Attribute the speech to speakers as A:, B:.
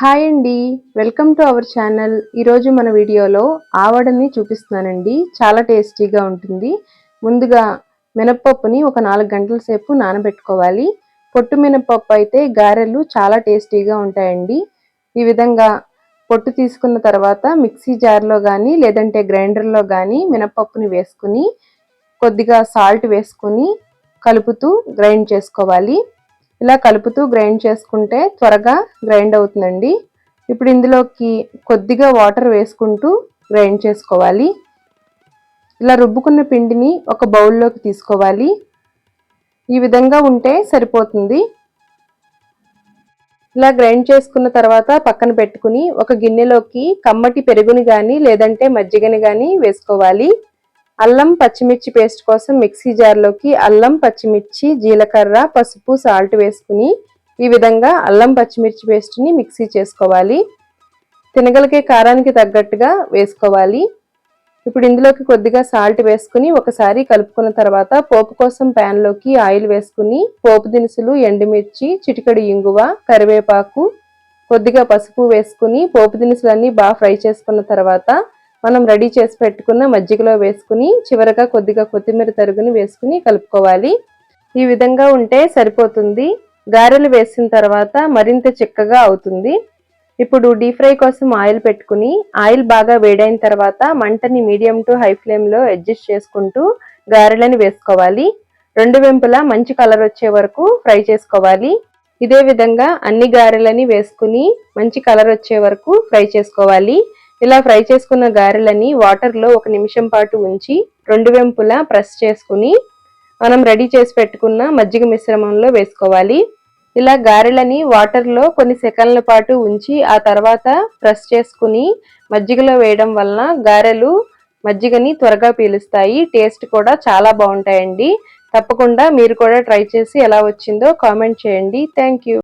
A: Hi అండి. Welcome to our channel. ఈరోజు మన వీడియోలో ఆవడని చూపిస్తున్నానండి. చాలా టేస్టీగా ఉంటుంది. ముందుగా మినప్పప్పుని ఒక నాలుగు గంటల సేపు నానబెట్టుకోవాలి. పొట్టు మినపప్పు అయితే గారెలు చాలా టేస్టీగా ఉంటాయండి. ఈ విధంగా పొట్టు తీసుకున్న తర్వాత మిక్సీ జార్లో కానీ లేదంటే గ్రైండర్లో కానీ మినపప్పుని వేసుకుని కొద్దిగా సాల్ట్ వేసుకుని కలుపుతూ గ్రైండ్ చేసుకోవాలి. ఇలా కలుపుతూ గ్రైండ్ చేసుకుంటే త్వరగా గ్రైండ్ అవుతుందండి. ఇప్పుడు ఇందులోకి కొద్దిగా వాటర్ వేసుకుంటూ గ్రైండ్ చేసుకోవాలి. ఇలా రుబ్బుకున్న పిండిని ఒక బౌల్లోకి తీసుకోవాలి. ఈ విధంగా ఉంటే సరిపోతుంది. ఇలా గ్రైండ్ చేసుకున్న తర్వాత పక్కన పెట్టుకుని ఒక గిన్నెలోకి కమ్మటి పెరుగుని కానీ లేదంటే మజ్జిగని కానీ వేసుకోవాలి. అల్లం పచ్చిమిర్చి పేస్ట్ కోసం మిక్సీ జార్లోకి అల్లం పచ్చిమిర్చి జీలకర్ర పసుపు సాల్ట్ వేసుకుని ఈ విధంగా అల్లం పచ్చిమిర్చి పేస్ట్ని మిక్సీ చేసుకోవాలి. తినగలిగే కారానికి తగ్గట్టుగా వేసుకోవాలి. ఇప్పుడు ఇందులోకి కొద్దిగా సాల్ట్ వేసుకుని ఒకసారి కలుపుకున్న తర్వాత పోపు కోసం ప్యాన్లోకి ఆయిల్ వేసుకుని పోపు దినుసులు ఎండుమిర్చి చిటికడి ఇంగువ కరివేపాకు కొద్దిగా పసుపు వేసుకుని పోపు దినుసులన్నీ బాగా ఫ్రై చేసుకున్న తర్వాత మనం రెడీ చేసి పెట్టుకున్న మజ్జిగలో వేసుకుని చివరగా కొద్దిగా కొత్తిమీర తరుగుని వేసుకుని కలుపుకోవాలి. ఈ విధంగా ఉంటే సరిపోతుంది. గారెలు వేసిన తర్వాత మరింత చిక్కగా అవుతుంది. ఇప్పుడు డీప్ ఫ్రై కోసం ఆయిల్ పెట్టుకుని ఆయిల్ బాగా వేడైన తర్వాత మంటని మీడియం టు హై ఫ్లేమ్లో అడ్జస్ట్ చేసుకుంటూ గారెలని వేసుకోవాలి. రెండు వెంపులా మంచి కలర్ వచ్చే వరకు ఫ్రై చేసుకోవాలి. ఇదే విధంగా అన్ని గారెలని వేసుకుని మంచి కలర్ వచ్చే వరకు ఫ్రై చేసుకోవాలి. ఇలా ఫ్రై చేసుకున్న గారెలని వాటర్లో ఒక నిమిషం పాటు ఉంచి రెండు వెంపులా ప్రెస్ చేసుకుని మనం రెడీ చేసి పెట్టుకున్న మజ్జిగ మిశ్రమంలో వేసుకోవాలి. ఇలా గారెలని వాటర్లో కొన్ని సెకండ్ల పాటు ఉంచి ఆ తర్వాత ప్రెస్ చేసుకుని మజ్జిగలో వేయడం వలన గారెలు మజ్జిగని త్వరగా పీలుస్తాయి. టేస్ట్ కూడా చాలా బాగుంటాయండి. తప్పకుండా మీరు కూడా ట్రై చేసి ఎలా వచ్చిందో కామెంట్ చేయండి. థ్యాంక్